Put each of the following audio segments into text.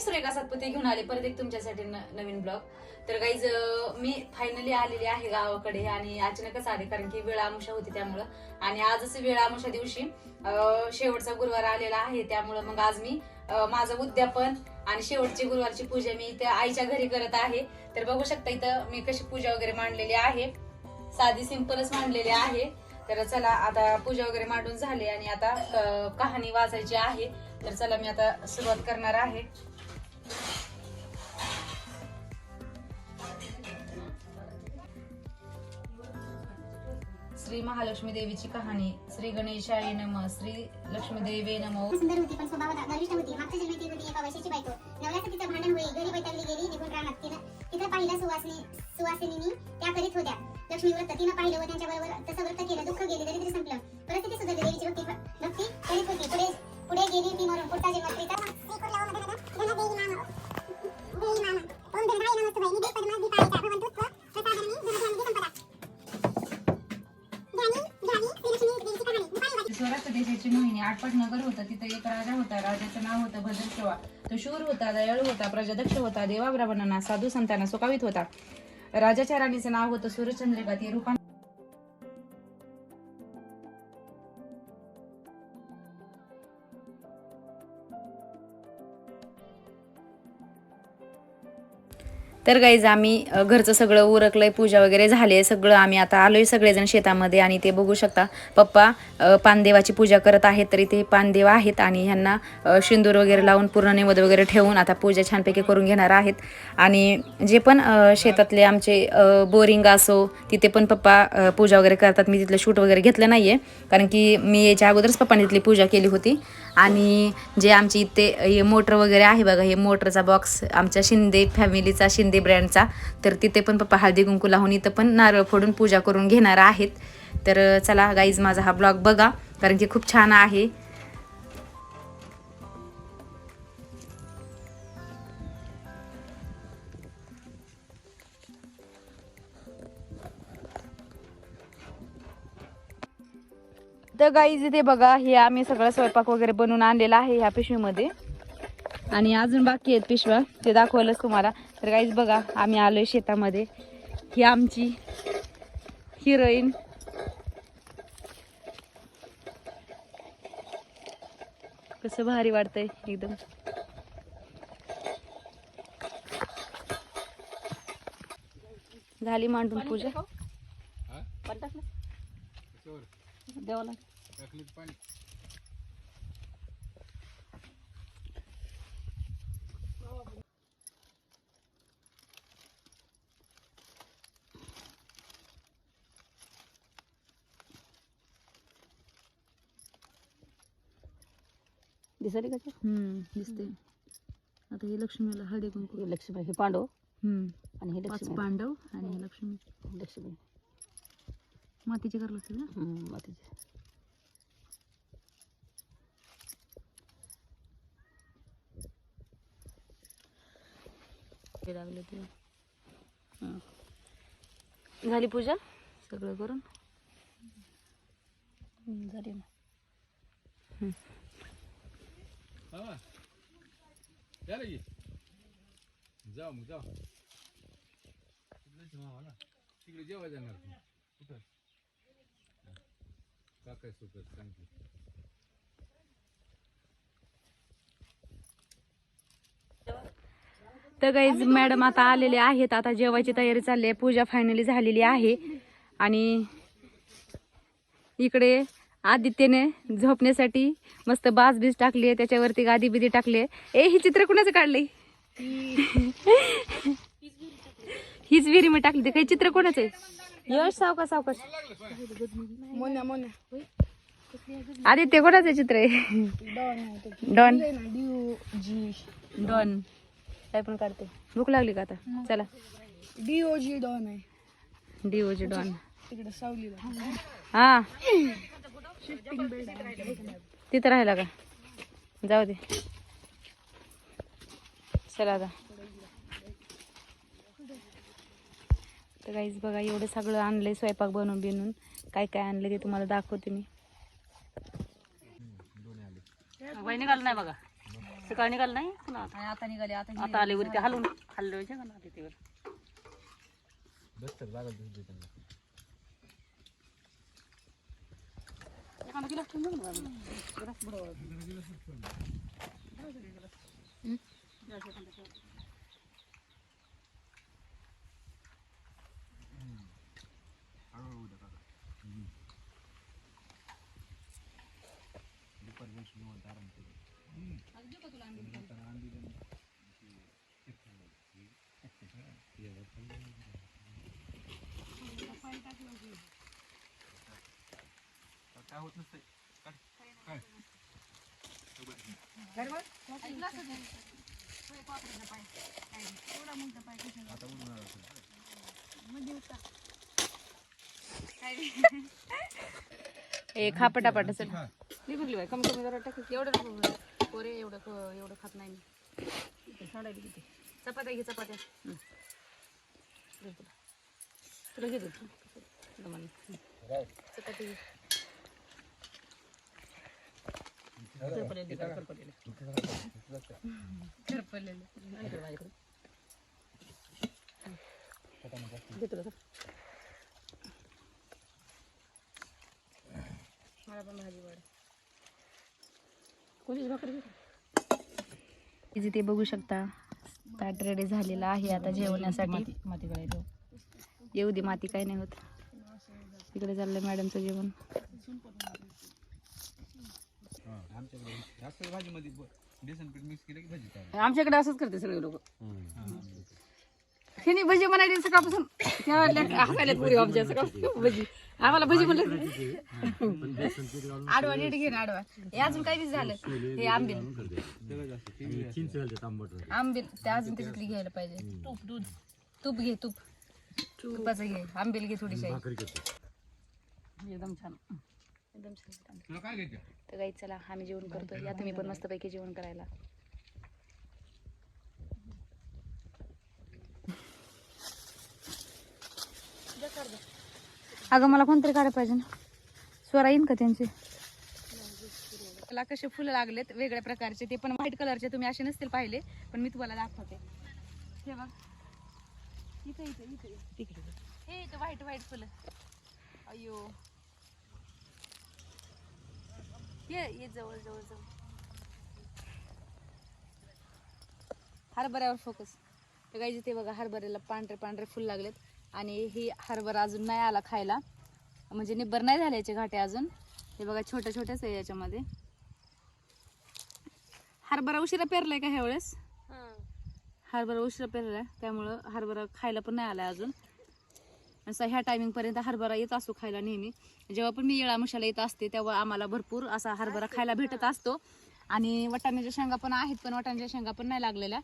मी सुरेखा सातपुते घेऊन आले परत एक तुमच्यासाठी न- नवीन ब्लॉग. तर गाईज मी फायनली आलेली आहे गावाकडे आणि अचानकच आले कारण की वेळ आमुषा होती त्यामुळं. आणि आजच वेळ आमुषा दिवशी शेवटचा गुरुवार आलेला आहे त्यामुळं मग आज मी माझं उद्यापन आणि शेवटची गुरुवारची पूजा मी इथे आईच्या घरी करत आहे. तर बघू शकता इथं मी कशी पूजा वगैरे मांडलेली आहे. साधी सिंपलच मांडलेली आहे. तर चला आता पूजा वगैरे मांडून झाली आणि आता कहाणी वाचायची आहे. तर चला मी आता सुरुवात करणार आहे. श्री महालक्ष्मी देवीची कहाणी श्री गणेशाय नम श्री लक्ष्मी देवे नम सुंदर होती पण स्वभावात गर्विष्ठ होती मागच्या जन्मी ती होती एका वैशाची बायको. नवऱ्याचं तिचं भांडण होई घरी बैठकली गेली निघून राहणार तिनं. तिथं पाहिलं सुवासिनी सुवासिनी त्या करीत होत्या. लक्ष्मी व्रत तिनं पाहिलं व त्यांच्या बरोबर तसं व्रत देशाची नगर होतं तिथं एक राजा होता राजाचं नाव होतं भद्रशवा तो शूर होता दयाळू होता प्रजादक्ष होता देवाब्राह्मणांना साधू संतांना सुखावित होता. राजाच्या राणीचं नाव होतं सूर्यचंद्रिका ती रूपा तर गाईज आम्ही घरचं सगळं उरकलंय पूजा वगैरे झाली सगळं आम्ही आता आलोय सगळेजण शेतामध्ये आणि ते बघू शकता. पप्पा पानदेवाची पूजा करत आहेत तरी ते पानदेव आहेत आणि ह्यांना शिंदूर वगैरे लावून पूर्ण नैवेद्य वगैरे ठेवून आता पूजा छानपैकी करून घेणार आहेत. आणि जे पण शेतातले आमचे बोरिंग असो तिथे पण पप्पा पूजा वगैरे करतात. मी तिथलं शूट वगैरे घेतलं नाही आहे कारण की मी याच्या अगोदरच पप्पाने तिथली पूजा केली होती. आणि जे आमची इथे हे मोटर वगैरे आहे बघा हे मोटरचा बॉक्स आमच्या शिंदे फॅमिलीचा शिंदे ब्रँडचा तर तिथे पण पप्पा हळदी कुंकू लावून इथं पण नारळ फोडून पूजा करून घेणार आहेत. तर चला गाईज माझा हा ब्लॉग बघा कारण की खूप छान आहे. तर गाईज इथे बघा हे आम्ही सगळं स्वयंपाक वगैरे बनवून आणलेला आहे ह्या पिशवीमध्ये. आणि अजून बाकी आहेत पिशव्या ते दाखवलंच तुम्हाला. तर गाईज बघा आम्ही आलोय शेतामध्ये. ही आमची हिरोईन. कसं भारी वाटतंय एकदम. झाली मांडून पूजा. देवाला दिसली का ते? हम्म दिसते. आता हे लक्ष्मीला हळदी कुंकू हे लक्ष्मी हे पांडव. हम्म आणि हे पाच लक्ष्मी. पांडव आणि हे लक्ष्मी. लक्ष्मी. मातीचे करलं हम्म, मातीचे. ते लागले ते. झाली पूजा? सगळं करून? झाली ना. हा जाऊ मग जाऊ. तिकडे जेव्हा जाणार तुम्ही. कुठं? का काय सोबत सांगते. तर गाईज मॅडम आता आलेले आहेत. आता जेवायची तयारी चालली आहे पूजा फायनली झालेली आहे. आणि इकडे आदित्यने झोपण्यासाठी मस्त बाज बीज टाकली आहे त्याच्यावरती गादी बिदी टाकली आहे ए ही चित्र कुणाचं काढलंय? हीच विहिरी मी टाकली ते काही चित्र कोणाचं आहे? यश सावका सावकाश आदित्य कोणाचं चित्र आहे? Don Don. काय पण काढते भूक लागली का आता? चला. डीओजी डॉन आहे. डीओजी डॉन तिकडे सावलीला. हा. तिथं राहिला का? जाऊ दे. चला आता. तर काहीच बघा एवढं सगळं आणलंय स्वयंपाक बनवून बिनून काय काय आणलं ते तुम्हाला दाखवते मी. निघालं नाही बघा. सकाळी निघाल नाही पुन्हा आणि आता निघाले आता आता आले वरती हलवून हल्लो का ना तिथे. बस तर लागल तुझी त्यांना. एखादा गिलास ठेवून दे ना बाजूला. गिलास बुडवा. काय होत नसतंय काय काय आता उन्हाळा असेल. हा खा पटापट चल खा. कमी कमी जरा टाकायची एवढं पोरे एवढं ख- एवढं खात नाही मी. सांडायला किती चपात्या घे चपात्या. दे तुला. तुला घेतो. चपाती घे. करपलेलं दे, करपलेलं. करपलेलं आणि इकडे माझ्याकडे. दे तुला सर. मला पण भाजी वाढ. इथे ते बघू शकता. ताट रेडी झालेलं आहे आता जेवण्यासाठी माती माती गळायला येऊ. दे माती काय नाही होत. तिकडे चाललंय मॅडमचं जेवण. आमच्याकडे जास्त भाजीमध्ये ब- बेसन पीठ मिक्स केलं की भाजी काय आमच्याकडे असंच करते सगळे लोक. हिने भजी म्हणाली सकाळपासून. त्या वाटल्या हसायला पुरी आमच्या सकाळपासून भजी. आम्हाला भजी म्हणलं आडवा नीट घे ना आडवा. हे अजून काही झालं? हे आंबील. आंबील ते अजून त्याच्यातली घ्यायला पाहिजे. तूप दूध. तूप घे तूप. तुपाचं घे. आंबील घे थोडीशी. एकदम छान. एकदम छान. तर काही चला आम्ही जेवण करतो या तुम्ही पण मस्तपैकी जेवण करायला. अगं मला कोणतरी काढायला पाहिजे ना. स्वरा येईन का त्यांचे? मला कसे फुलं लागलेत वेगळ्या प्रकारचे. ते पण व्हाईट कलरचे तुम्ही असे नसतील पाहिले पण मी तुम्हाला दाखवते. हे बघ. इथे इथे इथे तिकडे हे इथे व्हाईट व्हाईट फुलं. अयो ये ये जवळ जवळ जवळ. हरभऱ्यावर फोकस तर ते बघा हरभऱ्याला पांढरे पांढरे फुल लागलेत. आणि ही हरभरा अजून नाही आला खायला. म्हणजे निब्बर नाही झाले याचे घाटे अजून. हे बघा छोटे छोटेच आहे याच्यामध्ये. हरभरा उशिरा पेरलाय का ह्या वेळेस हरभरा उशिरा पेरलाय त्यामुळं हरभरा खायला पण नाही आलाय अजून. असं ह्या टायमिंगपर्यंत हरभरा येत असतो खायला नेहमी. जेव्हा पण मी येळामुशाला येत असते तेव्हा आम्हाला भरपूर असा हरभरा खायला भेटत असतो. आणि वाटाण्याच्या शेंगा पण आहेत पण वाटाण्याच्या शेंगा पण नाही लागलेल्या.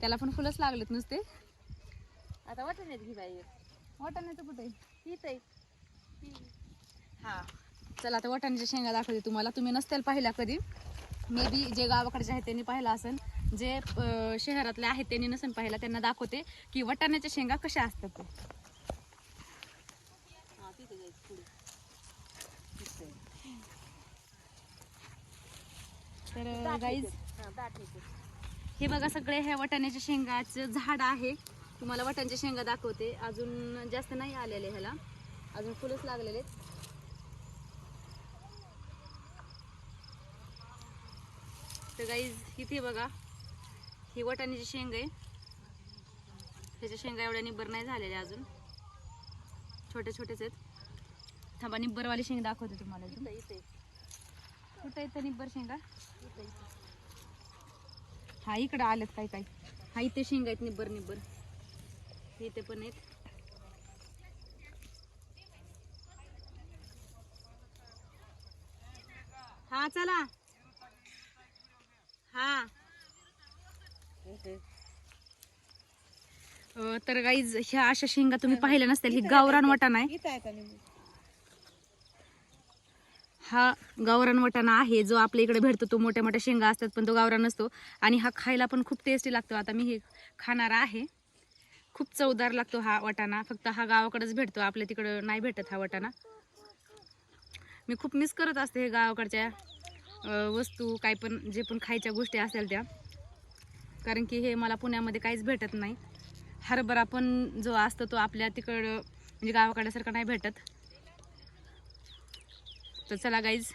त्याला पण फुलंच लागलेत नुसते. आता वाटत घी बाई. वाटाण्याचं कुठे? आहे. हा. चला आता वाटाण्याच्या शेंगा दाखवते तुम्हाला. तुम्ही नसतील पाहिल्या कधी? मे बी जे गावाकडचे आहेत त्यांनी पाहिलं असेल जे शहरातले आहेत त्यांनी नसेल पाहिला. त्यांना दाखवते की वाटाण्याच्या शेंगा कशा असतात ते. तर गाईज हे बघा सगळे ह्या वाटाण्याच्या शेंगाचं झाड आहे. तुम्हाला वाटाण्याच्या शेंगा दाखवते. अजून जास्त नाही आलेले ह्याला. अजून फुलंच लागलेले. तर गाईज इथे बघा. ही वाटाण्याची शेंग आहे. ह्याच्या शेंगा एवढ्या निब्बर नाही झालेल्या अजून. छोटे छोटेच आहेत. थांबा निब्बरवाली शेंग दाखवते तुम्हाला. कुठं येतं निब्बर शेंगा? हा इकडं आलेत काय काय हा इथे शेंगा आहेत निब्बर निब्बर. इथे पण आहेत. हा चला. हा. तर गाईज ह्या अशा शेंगा तुम्ही पाहिल्या नसतील. ही गावरान वाटाणा आहे. हा गावरान वाटाणा आहे. जो आपल्या इकडे भेटतो तो मोठ्या मोठ्या शेंगा असतात पण तो गावरान नसतो. आणि हा खायला पण खूप टेस्टी लागतो. आता मी हे खाणार आहे. खूप चवदार लागतो हा वाटाणा. फक्त हा गावाकडेच भेटतो आपल्या तिकडं नाही भेटत हा वाटाणा. मी खूप मिस करत असते हे गावाकडच्या वस्तू काय पण जे पण खायच्या गोष्टी असेल त्या. कारण की हे मला पुण्यामध्ये काहीच भेटत नाही. हरभरा पण जो असतो तो आपल्या तिकडं म्हणजे गावाकडल्यासारखा नाही भेटत. तर चला गाईज